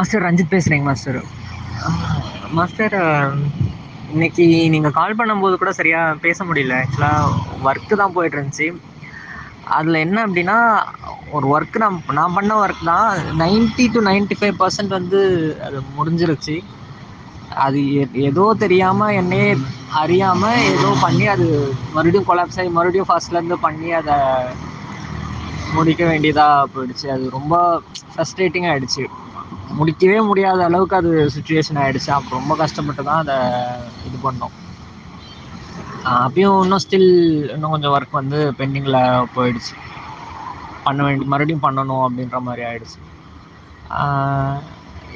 Master Ranjith பேசுகிறேங்க master master இன்னைக்கு நீங்கள் கால் பண்ணும்போது கூட சரியாக பேச முடியல. ஆக்சுவலாக ஒர்க்கு தான் போயிட்டு இருந்துச்சு. அதில் என்ன அப்படின்னா ஒரு ஒர்க் நான் நான் பண்ண ஒர்க் தான் ninety to ninety five percent வந்து அது முடிஞ்சிருச்சு. அது ஏதோ தெரியாமல் என்னையே அறியாமல் ஏதோ பண்ணி அது மறுபடியும் கொலாப்ஸ் ஆகி மறுபடியும் ஃபர்ஸ்ட்லேருந்து பண்ணி அதை முடிக்க வேண்டியதாக போயிடுச்சு. அது ரொம்ப ஃப்ரஸ்ட்ரேட்டிங் ஆகிடுச்சு முடிக்கவே முடியாத அளவுக்கு அது சுச்சுவேஷன் ஆகிடுச்சு அப்போ ரொம்ப கஷ்டப்பட்டு தான் அதை இது பண்ணோம். அப்பயும் இன்னும் ஸ்டில் இன்னும் கொஞ்சம் ஒர்க் வந்து பெண்டிங்கில் போயிடுச்சு. பண்ண வேண்டி மறுபடியும் பண்ணணும் அப்படின்ற மாதிரி ஆயிடுச்சு. ஆஹ்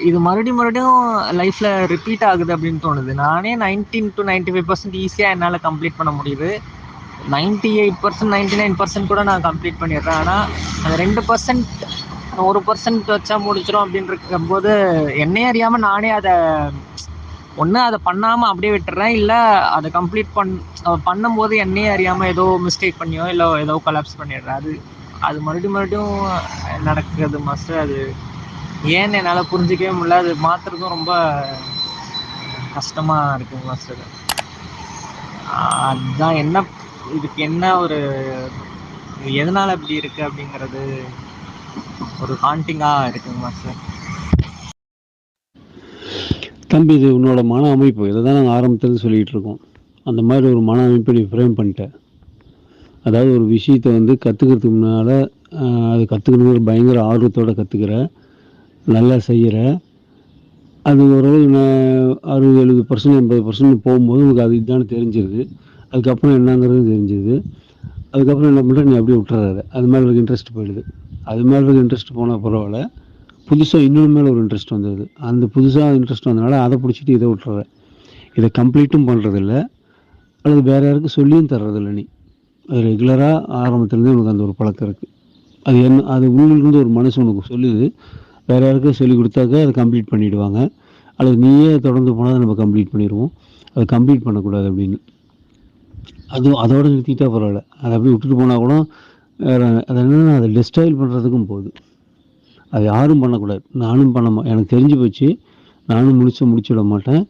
இது மறுபடியும் மறுபடியும் லைஃப்பில் ரிப்பீட் ஆகுது அப்படின்னு தோணுது. நானே nineteen to ninety five percent ஈஸியாக என்னால் கம்ப்ளீட் பண்ண முடியுது. Ninety eight percent ninety nine percent கூட நான் கம்ப்ளீட் பண்ணிடுறேன். ஆனால் அந்த ரெண்டு பர்சன்ட் ஒரு பர்சன்ட் வச்சா முடிச்சிடும் அப்படின்னு இருக்கும்போது என்னையே அறியாமல் நானே அதை ஒன்று அதை பண்ணாமல் அப்படியே விட்டுறேன். இல்லை அதை கம்ப்ளீட் பண் பண்ணும்போது என்னையே அறியாமல் ஏதோ மிஸ்டேக் பண்ணியோ இல்லை ஏதோ கொலாப்ஸ் பண்ணிடுறேன். அது அது மறுபடியும் மறுபடியும் நடக்குது மாஸ்டர் அது ஏன்னு என்னால் புரிஞ்சிக்கவே முடியல. அது மாற்றுறதும் ரொம்ப கஷ்டமாக இருக்குங்க மாஸ்டர் அதுதான் என்ன இதுக்கு என்ன ஒரு எதனால் இப்படி இருக்குது அப்படிங்கிறது ஒரு ஹாண்டிங்காக இருக்குங்க மாஸ்டர் தம்பி இது உன்னோட மன அமைப்பு. இதை தான் நாங்கள் ஆரம்பத்துலேருந்து சொல்லிகிட்டு இருக்கோம். அந்த மாதிரி ஒரு மன அமைப்பை நீ ஃப்ரேம் பண்ணிட்ட. அதாவது ஒரு விஷயத்தை வந்து கற்றுக்கிறதுக்கு முன்னால் அது கற்றுக்கணுங்கிற பயங்கர ஆர்வத்தோடு கற்றுக்கிற நல்லா செய்கிற அது ஓரளவு நான் அறுபது எழுபது பர்சன்ட் எண்பது பர்சன்ட் போகும்போது உனக்கு அது இதுதான் தெரிஞ்சிருது. அதுக்கப்புறம் என்னங்கிறது தெரிஞ்சிருது. அதுக்கப்புறம் என்ன பண்ணுற நீ அப்படியே விட்டுறாரு அது மாதிரி இருக்க இன்ட்ரெஸ்ட் போயிடுது. அது மேலே இன்ட்ரெஸ்ட் போனால் பரவாயில்ல. புதுசாக இன்னொரு மேலே ஒரு இன்ட்ரெஸ்ட் வந்தது. அந்த புதுசாக இன்ட்ரெஸ்ட் வந்தனால அதை பிடிச்சிட்டு இதை விட்டுற இதை கம்ப்ளீட்டும் பண்ணுறதில்ல அல்லது வேறு யாருக்கும் சொல்லியும் தர்றதில்ல நீ. அது ரெகுலராக ஆரம்பத்துலேருந்தே உனக்கு அந்த ஒரு பழக்கம் இருக்குது அது என்ன அது உள்ளிருந்து ஒரு மனசு உனக்கு சொல்லுது. வேறு யாருக்கும் சொல்லி கொடுத்தாக்க அதை கம்ப்ளீட் பண்ணிவிடுவாங்க அல்லது நீயே தொடர்ந்து போனால் நம்ம கம்ப்ளீட் பண்ணிடுவோம். அதை கம்ப்ளீட் பண்ணக்கூடாது அப்படின்னு. அதுவும் அதோடு நிறுத்திட்டால் பரவாயில்ல. அதை அப்படியே விட்டுட்டு போனால் கூட அது என்னென்னா அதை டிஸ்டைல் பண்ணுறதுக்கும் போகுது. அது யாரும் பண்ணக்கூடாது. நானும் பண்ண மா எனக்கு தெரிஞ்சு போச்சு. நானும் முடிச்சு முடிச்சிட மாட்டேன்.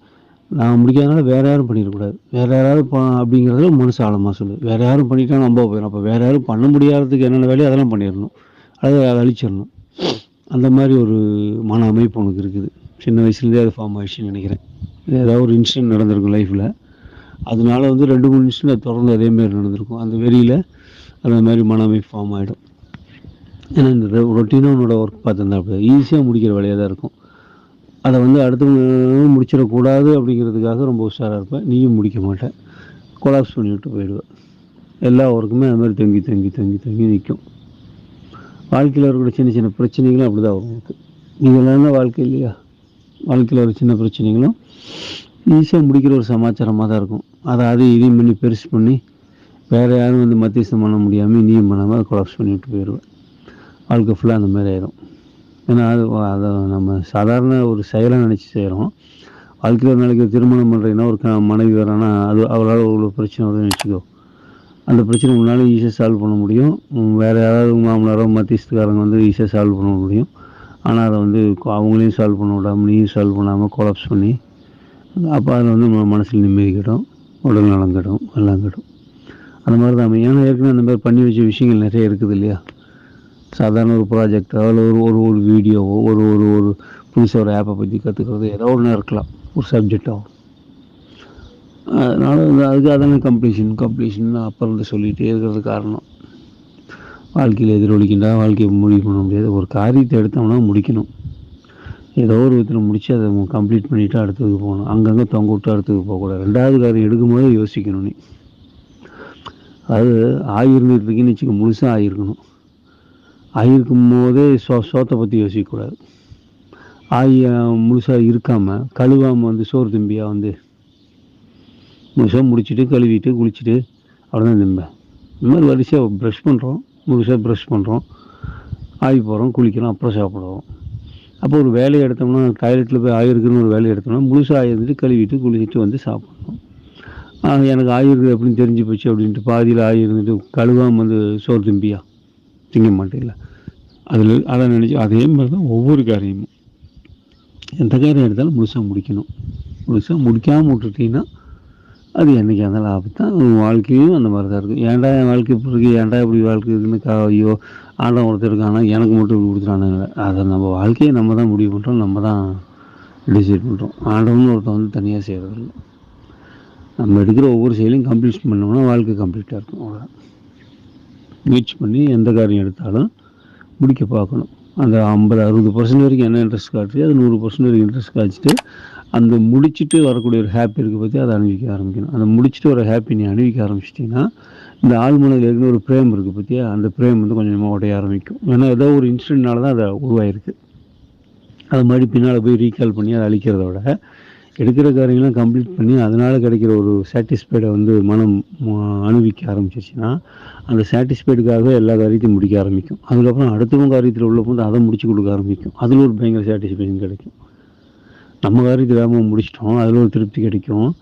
நான் முடிக்காதனால வேறு யாரும் பண்ணிடக்கூடாது. வேறு யாராவது ப அப்படிங்கிறத மனசு ஆழமாக சொல்லு. வேறு யாரும் பண்ணிட்டா நம்ப போயிடும் அப்போ வேறு யாரும் பண்ண முடியாததுக்கு என்னென்ன வேலையோ அதெல்லாம் பண்ணிடணும். அதை அதை அழிச்சிடணும். அந்த மாதிரி ஒரு மன அமைப்பு உனக்கு இருக்குது. சின்ன வயசுலேருந்தே அது ஃபார்ம் ஆயிடுச்சுன்னு நினைக்கிறேன். ஏதாவது ஒரு இன்சிடென்ட் நடந்திருக்கும் லைஃப்பில் அதனால வந்து ரெண்டு மூணு இன்சிடென்ட் தொடர்ந்து அதேமாரி நடந்திருக்கும். அந்த வெறியில் அந்த மாதிரி மன ஃபார்ம் ஆகிடும் ஏன்னா இந்த ரொட்டீனாக உன்னோட ஒர்க் பார்த்துருந்தா அப்படி ஈஸியாக முடிக்கிற வேலையாக தான் இருக்கும். அதை வந்து அடுத்தவங்க முடிச்சிடக்கூடாது அப்படிங்கிறதுக்காக ரொம்ப உஷாராக இருப்பேன். நீயும் முடிக்க மாட்டேன் கொலாப்ஸ் பண்ணி விட்டு போயிடுவேன். எல்லா ஒர்க்குமே அது மாதிரி தங்கி தங்கி தங்கி தங்கி நிற்கும் வாழ்க்கையில் இருக்கிற சின்ன சின்ன பிரச்சனைகளும் அப்படி தான் வரும் உங்களுக்கு இதெல்லாம் தான் வாழ்க்கை இல்லையா? வாழ்க்கையில் ஒரு சின்ன பிரச்சனைகளும் ஈஸியாக முடிக்கிற ஒரு சமாச்சாரமாக தான் இருக்கும். அதை அதையும் இதையும் பண்ணி பெருசு பண்ணி வேறு யாரும் வந்து மத்தியஸ்தம் பண்ண முடியாமல் நீயும் பண்ணாமல் அதை கொலாப்ஸ் பண்ணிவிட்டு போயிடுவேன் வாழ்க்கை ஃபுல்லாக அந்த மாதிரி ஆயிரும். ஏன்னா அது அதை நம்ம சாதாரண ஒரு செயலை நினச்சி செய்கிறோம் வாழ்க்கையில் ஒரு நாளைக்கு திருமணம் பண்ணுறீங்கன்னா ஒரு க- மனைவி வரானா அது அவரால் ஒரு பிரச்சனை வருதுன்னு வச்சுக்கோ. அந்த பிரச்சனை உன்னால் ஈஸியாக சால்வ் பண்ண முடியும். வேறு யாராவது மாமனாரோ மத்தியஸ்துக்காரங்க வந்து ஈஸியாக சால்வ் பண்ண முடியும். ஆனால் அதை வந்து அவங்களையும் சால்வ் பண்ண விடாமல் நீயும் சால்வ் பண்ணாமல் கொலாப்ஸ் பண்ணி அப்போ அதில் வந்து மனசில் நிம்மதி கிடும் உடல் நலம் கிடும் எல்லாம் கிடும். அந்த மாதிரி தான். ஏன்னா ஏற்கனவே அந்த மாதிரி பண்ணி வச்ச விஷயங்கள் நிறைய இருக்குது இல்லையா? சாதாரண ஒரு ப்ராஜெக்டோ இல்லை ஒரு ஒரு ஒரு வீடியோவோ ஒரு ஒரு ஒரு புதுசாக ஒரு ஆப்பை பற்றி கற்றுக்கிறது ஏதோ ஒன்று இருக்கலாம். ஒரு சப்ஜெக்டாக அதனால் வந்து அதுக்கு அதான கம்ப்ளீஷன் கம்ப்ளீஷன் அப்புறம் இருந்து சொல்லிகிட்டே இருக்கிறது காரணம். வாழ்க்கையில் எதிரொலிக்கின்றா வாழ்க்கையை முடிவு பண்ண முடியாது. ஒரு காரியத்தை எடுத்தோம்னா முடிக்கணும். ஏதோ ஒரு விதத்தில் முடித்து அதை கம்ப்ளீட் பண்ணிவிட்டு அடுத்ததுக்கு போகணும். அங்கங்கே தொங்க விட்டு அடுத்ததுக்கு போகக்கூடாது. ரெண்டாவது காரியம் எடுக்கும்போது யோசிக்கணும் நீ. அது ஆகிருந்துட்டு வச்சுக்க முழுசாக ஆகிருக்கணும் ஆகியிருக்கும் போதே சோ சோத்தை பற்றி யோசிக்கக்கூடாது. ஆகிய முழுசாக இருக்காமல் கழுவாமல் வந்து சோறு திம்பியாக வந்து முழுசாக முடிச்சுட்டு கழுவிட்டு குளிச்சுட்டு அப்படிதான் திம்பேன் இந்த மாதிரி வரிசையாக ப்ரஷ் பண்ணுறோம் முழுசாக ப்ரஷ் பண்ணுறோம் ஆகி போகிறோம் குளிக்கிறோம் அப்புறம் சாப்பிடுவோம். அப்போ ஒரு வேலையை எடுத்தோம்னா டாய்லெட்டில் போய் ஆயிருக்குன்னு ஒரு வேலையை எடுத்தோம்னா முழுசாக ஆயிருந்துட்டு கழுவிட்டு குளிச்சுட்டு வந்து சாப்பிடணும். எனக்கு ஆயிருக்கு அப்படின்னு தெரிஞ்சு போச்சு அப்படின்ட்டு பாதியில் ஆயிருந்துட்டு கழுவாமல் வந்து சோறு திம்பியா? திங்க மாட்டேங்கல அதில் அதை நினச்சி அதே மாதிரி தான் ஒவ்வொரு காரியமும். எந்த காரியம் எடுத்தாலும் முழுசாக முடிக்கணும். முழுசாக முடிக்காமல் விட்டுட்டீங்கன்னா அது என்றைக்கு இருந்தாலும் ஆபத்து தான் வாழ்க்கையும் அந்த மாதிரி தான் இருக்கும். ஏன்டா என் வாழ்க்கை இப்படி இருக்கு? ஏன்டா இப்படி வாழ்க்கை இருக்குன்னு கா ஐயோ ஆண்டவன் ஒருத்தர் இருக்கானா? எனக்கு மட்டும் இப்படி கொடுத்துட்டானுங்களே. அதை நம்ம வாழ்க்கையை நம்ம தான் முடிவு பண்ணுறோம் நம்ம தான் டிசைட் பண்ணுறோம் ஆண்டவன் ஒருத்தன் வந்து தனியாக செய்கிறதில்லை நம்ம எடுக்கிற ஒவ்வொரு செயலையும் கம்ப்ளீட் பண்ணோம்னா வாழ்க்கை கம்ப்ளீட்டாக இருக்கும். அவ்வளோதான் முயற்சி பண்ணி எந்த காரியம் எடுத்தாலும் முடிக்க பார்க்கணும். அந்த ஐம்பது அறுபது பர்சன்ட் வரைக்கும் என்ன இன்ட்ரெஸ்ட் காட்டுச்சு அது நூறு பர்சன்ட் வரைக்கும் இன்ட்ரெஸ்ட் காய்ச்சிட்டு அந்த முடிச்சுட்டு வரக்கூடிய ஒரு ஹாப்பி இருக்குது பற்றி அதை அணிவிக்க ஆரம்பிக்கணும். அந்த முடிச்சுட்டு ஒரு ஹாப்பி நீ அணிவிக்க ஆரம்பிச்சிட்டிங்கன்னா இந்த ஆள் மனதில் இருக்கிற ஒரு பிரேம் இருக்குது பற்றியா அந்த பிரேம் வந்து கொஞ்சமாக உடைய ஆரம்பிக்கும். ஏன்னா ஏதோ ஒரு இன்சிடென்ட்னால தான் அதை உருவாயிருக்கு. அது மாதிரி பின்னால் போய் ரீகால் பண்ணி அதை அழிக்கிறத விட எடுக்கிற காரியங்களாம் கம்ப்ளீட் பண்ணி அதனால் கிடைக்கிற ஒரு சாட்டிஸ்ஃபைடை வந்து மனம் ம- அனுபவிக்க அந்த சாட்டிஸ்ஃபைடுக்காக எல்லா காரியத்தையும் முடிக்க ஆரம்பிக்கும். அதுக்கப்புறம் அடுத்தவங்க காரியத்தில் உள்ள போது அதை முடிச்சு கொடுக்க ஆரம்பிக்கும். அதில் ஒரு பயங்கர சாட்டிஸ்ஃபேக்ஷன் கிடைக்கும். நம்ம காரியத்தை வேகமாக முடிச்சிட்டோம் அதில் ஒரு திருப்தி கிடைக்கும்.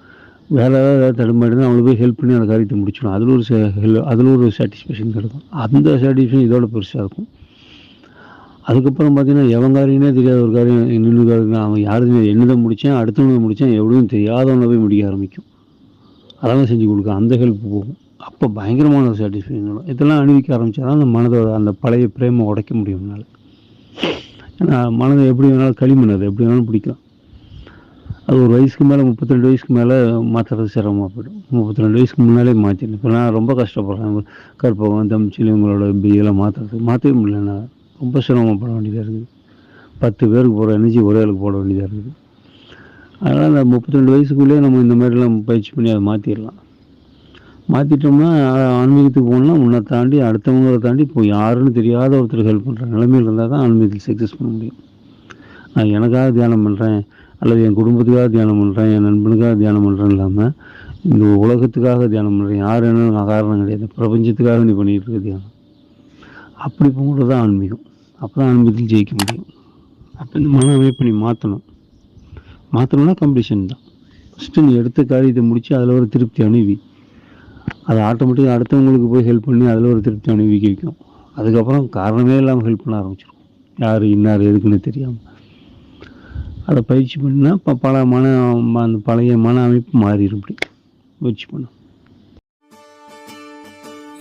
வேறு ஏதாவது ஏதாவது தடுமாறினா அவங்களுக்கு போய் ஹெல்ப் பண்ணி அந்த காரியத்தை முடிச்சிடும் அதில் ஒரு ஹெல் அதில் ஒரு சாட்டிஸ்ஃபேக்ஷன் கிடைக்கும். அந்த சாட்டிஸ்ஃபேக்ஷன் இதோட பெருசாக இருக்கும். அதுக்கப்புறம் பார்த்தீங்கன்னா எவன் காரியனே தெரியாத ஒரு காரியம் நின்று காரியம் அவன் யாருமே என்னதை முடித்தேன் அடுத்தவனதை முடித்தேன் எவ்வளவும் தெரியாதவனை போய் முடிக்க ஆரம்பிக்கும். அதெல்லாம் செஞ்சு கொடுக்க அந்த ஹெல்ப் போகும். அப்போ பயங்கரமான ஒரு சாட்டிஸ்ஃபேக்ஷன் வரும். இதெல்லாம் அணிவிக்க ஆரம்பிச்சா தான் அந்த மனதோட அந்த பழைய பிரேமை உடைக்க முடியும் என்னால். ஏன்னா மனதை எப்படி வேணாலும் களிமண் அது எப்படி வேணாலும் பிடிக்கும் அது ஒரு வயசுக்கு மேலே முப்பத்தி ரெண்டு வயசுக்கு மேலே மாற்றுறது சிரமமாக போயிடும். முப்பத்தி ரெண்டு வயசுக்கு முன்னாலே மாற்றிடும் இப்போ நான் ரொம்ப கஷ்டப்படுறேன். கற்பகம் தம்பிச்சில் இவங்களோட பிஎல்லாம் மாற்றுறது மாற்றவே முடியல நான் ரொம்ப சிரமப்பட வேண்டியதாக இருக்குது. பத்து பேருக்கு போகிற எனர்ஜி ஒரே ஆளுக்கு போட வேண்டியதாக இருக்குது. அதனால் அந்த முப்பத்தி ரெண்டு வயசுக்குள்ளேயே நம்ம இந்த மாதிரிலாம் பயிற்சி பண்ணி அதை மாற்றிடலாம் மாற்றிட்டோம்னா ஆன்மீகத்துக்கு போனால் உன்னை தாண்டி அடுத்தவங்களை தாண்டி இப்போ யாருன்னு தெரியாத ஒருத்தர் ஹெல்ப் பண்ணுற நிலைமையில் இருந்தால் தான் ஆன்மீகத்தில் சக்ஸஸ் பண்ண முடியும். நான் எனக்காக தியானம் பண்ணுறேன் அல்லது என் குடும்பத்துக்காக தியானம் பண்ணுறேன் என் நண்பனுக்காக தியானம் பண்ணுறேன் இல்லாமல் இந்த உலகத்துக்காக தியானம் பண்ணுறேன் யார் என்ன காரணம் கிடையாது. பிரபஞ்சத்துக்காக நீ பண்ணிகிட்டு இருக்க தியானம். அப்படி போகிறது தான் ஆன்மீகம். அப்போ தான் அனுமதியில் ஜெயிக்க முடியும். அப்போ இந்த மன அமைப்பு நீ மாற்றணும் மாற்றணும்னா கம்படிஷன் தான். ஃபஸ்ட்டு நீ எடுத்த காரியத்தை முடித்து அதில் ஒரு திருப்தி அணுவி அது ஆட்டோமேட்டிக்காக அடுத்தவங்களுக்கு போய் ஹெல்ப் பண்ணி அதில் ஒரு திருப்தி அனுபவிக்க வைக்கும் அதுக்கப்புறம் காரணமே இல்லாமல் ஹெல்ப் பண்ண ஆரம்பிச்சிடும் யார் இன்னார் எதுக்குன்னு தெரியாமல் அதை பயிற்சி பண்ணால் இப்போ பல மன அந்த பழைய மன அமைப்பு மாறிடும் இப்படி. முயற்சி பண்ணும்